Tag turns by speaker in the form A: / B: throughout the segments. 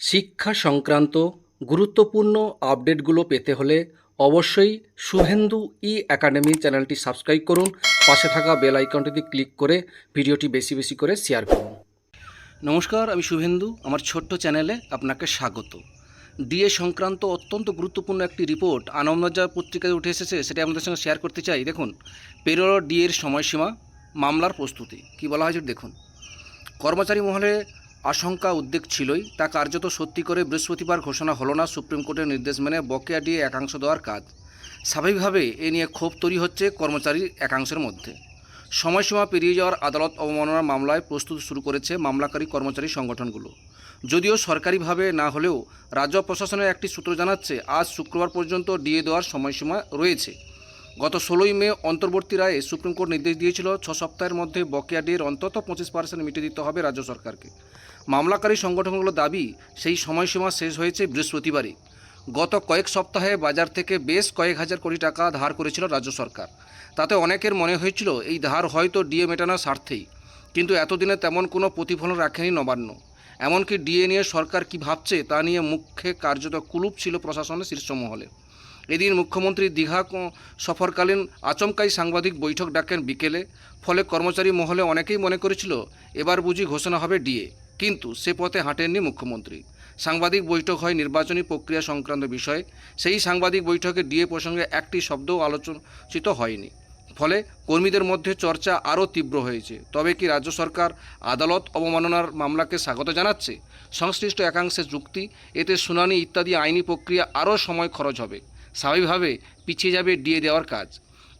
A: শিক্ষা সংক্রান্ত গুরুত্বপূর্ণ আপডেটগুলো পেতে হলে অবশ্যই শুভেন্দু ই একাডেমি চ্যানেলটি সাবস্ক্রাইব করুন। পাশে থাকা বেল আইকনটিতে ক্লিক করে ভিডিওটি বেশি বেশি করে শেয়ার করুন। নমস্কার, আমি শুভেন্দু। আমার ছোট্ট চ্যানেলে আপনাকে স্বাগত। ডিএ সংক্রান্ত অত্যন্ত গুরুত্বপূর্ণ একটি রিপোর্ট আনন্দবাজার পত্রিকায় উঠে এসেছে সেটা আমাদের সঙ্গে শেয়ার করতে চাই। দেখুন, পেরোলো ডিএর সময়সীমা, মামলার প্রস্তুতি। কি বলা হয়েছে, দেখুন। কর্মচারী মহলে আশঙ্কা উদ্বেগ ছিলই। তা কার্যত সত্যি করে বৃহস্পতিবার ঘোষণা হলো না, সুপ্রিম কোর্টের নির্দেশ মেনে বকেয়া দিয়ে একাংশ দেওয়ার কাজ। স্বাভাবিকভাবে এ নিয়ে ক্ষোভ তৈরি হচ্ছে কর্মচারীর একাংশের মধ্যে। সময়সীমা পেরিয়ে যাওয়ার আদালত অবমাননার মামলায় প্রস্তুত শুরু করেছে মামলাকারী কর্মচারী সংগঠনগুলো। যদিও সরকারিভাবে না হলেও রাজ্য প্রশাসনের একটি সূত্র জানাচ্ছে, আজ শুক্রবার পর্যন্ত ডিএ দেওয়ার সময়সীমা রয়েছে। গত ষোলোই মে অন্তর্বর্তী রায়ে সুপ্রিম কোর্ট নির্দেশ দিয়েছিল, ছ সপ্তাহের মধ্যে বকেয়া ডিএর অন্তত পঁচিশ পার্সেন্ট মিটিয়ে দিতে হবে রাজ্য সরকারকে। মামলাকারী সংগঠনগুলোর দাবি, সেই সময়সীমা শেষ হয়েছে বৃহস্পতিবারই। গত কয়েক সপ্তাহে বাজার থেকে বেশ কয়েক হাজার কোটি টাকা ধার করেছিল রাজ্য সরকার। তাতে অনেকের মনে হয়েছিল, এই ধার হয়তো ডিএ মেটানোর স্বার্থেই। কিন্তু এতদিনে তেমন কোনো প্রতিফলন রাখেনি নবান্ন। এমনকি ডিএ নিয়ে সরকার কি ভাবছে তা নিয়ে মুখ্যে কার্যত কুলুপ ছিল প্রশাসনের শীর্ষ মহলে এদিন মুখ্যমন্ত্রী দীঘা সফরকালীন আচমকাই সাংবাদিক বৈঠক ডাকেন বিকেলে। ফলে কর্মচারী মহলে অনেকেই মনে করেছিল, এবার বুঝি ঘোষণা হবে ডিএ। কিন্তু সে পথে হাঁটেননি মুখ্যমন্ত্রী। সাংবাদিক বৈঠক হয় নির্বাচনী প্রক্রিয়া সংক্রান্ত বিষয়ে। সেই সাংবাদিক বৈঠকে ডিএ প্রসঙ্গে একটি শব্দও আলোচিত হয়নি। ফলে কর্মীদের মধ্যে চর্চা আরও তীব্র হয়েছে। তবে কি রাজ্য সরকার আদালত অবমাননার মামলাকে স্বাগত জানাচ্ছে? সংশ্লিষ্ট একাংশে যুক্তি, এতে শুনানি ইত্যাদি আইনি প্রক্রিয়া আরও সময় খরচ হবে। স্বাভাবিকভাবে পিছিয়ে যাবে ডিএ দেওয়ার কাজ।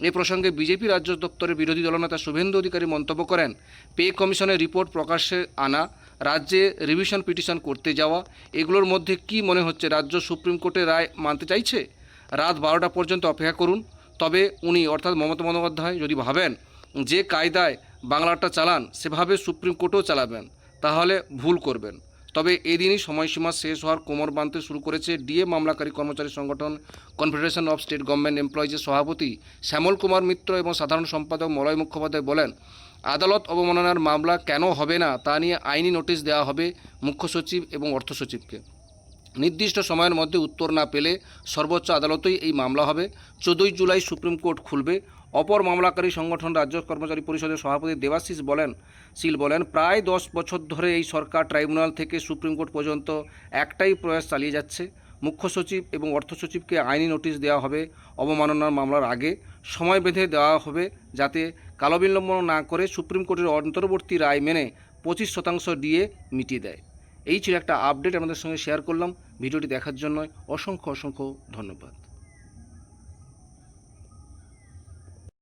A: এ প্রসঙ্গে বিজেপি রাজ্য দপ্তরের বিরোধী দলনেতা শুভেন্দু অধিকারী মন্তব্য করেন, পে কমিশনের রিপোর্ট প্রকাশ্যে আনা, রাজ্যে রিভিশন পিটিশন করতে যাওয়া, এগুলোর মধ্যে কি মনে হচ্ছে রাজ্য সুপ্রিম কোর্টের রায় মানতে চাইছে? রাত বারোটা পর্যন্ত অপেক্ষা করুন, তবে উনি অর্থাৎ মমতা বন্দ্যোপাধ্যায় যদি ভাবেন যে কায়দায় বাংলাটা চালান, সেভাবে সুপ্রিম কোর্টও চালাবেন, তাহলে ভুল করবেন। তবে এদিনই সময়সীমা শেষ হওয়ার কোমর বাঁধতে শুরু করেছে ডিএ, মামলাকারী কর্মচারী সংগঠন কনফেডারেশন অফ স্টেট গভর্নমেন্ট এমপ্লয়িজের সভাপতি শ্যামল কুমার মিত্র এবং সাধারণ সম্পাদক মলয় মুখোপাধ্যায় বলেন, আদালত অবমাননার মামলা কেন হবে না তা নিয়ে আইনি নোটিশ দেওয়া হবে মুখ্য সচিব এবং অর্থ সচিবকে। নির্দিষ্ট সময়ের মধ্যে উত্তর না পেলে সর্বোচ্চ আদালতেই এই মামলা হবে। চোদ্দোই জুলাই সুপ্রিম কোর্ট খুলবে। অপর মামলাকারী সংগঠন রাজ্য কর্মচারী পরিষদের সভাপতি দেবাশিস বলেন, শীল বলেন, প্রায় দশ বছর ধরে এই সরকার ট্রাইব্যুনাল থেকে সুপ্রিম কোর্ট পর্যন্ত একটাই প্রয়াস চালিয়ে যাচ্ছে। মুখ্য সচিব এবং অর্থ সচিবকে আইনি নোটিশ দেওয়া হবে অবমাননার মামলার আগে। সময় বেঁধে দেওয়া হবে যাতে কালবিলম্বন না করে সুপ্রিম কোর্টের অন্তর্বর্তী রায় মেনে পঁচিশ শতাংশ দিয়ে মিটিয়ে দেয়। এই ছিল একটা আপডেট। আমাদের সঙ্গে শেয়ার করলাম। ভিডিওটি দেখার জন্য অসংখ্য অসংখ্য ধন্যবাদ।